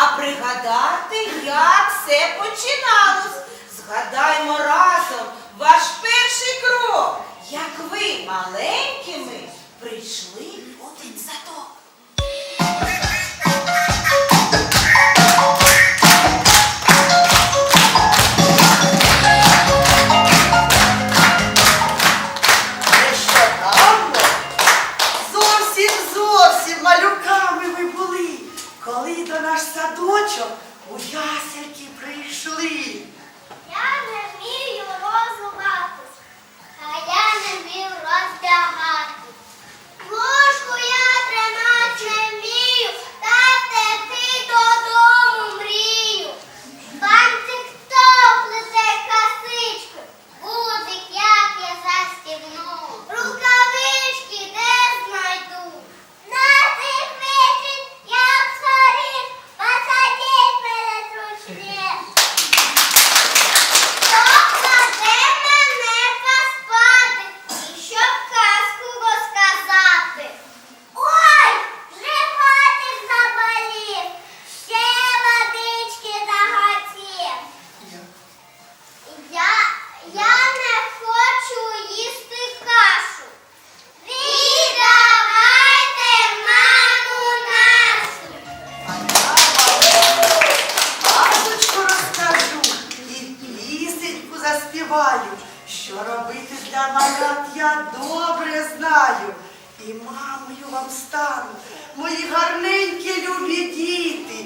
а пригадати, як все починалось. Згадаймо разом ваш перший крок, як ви маленькими прийшли. садочок у ясельки прийшли. співають, що робити для малят я добре знаю. І мамою вам стану, мої гарненькі любі діти.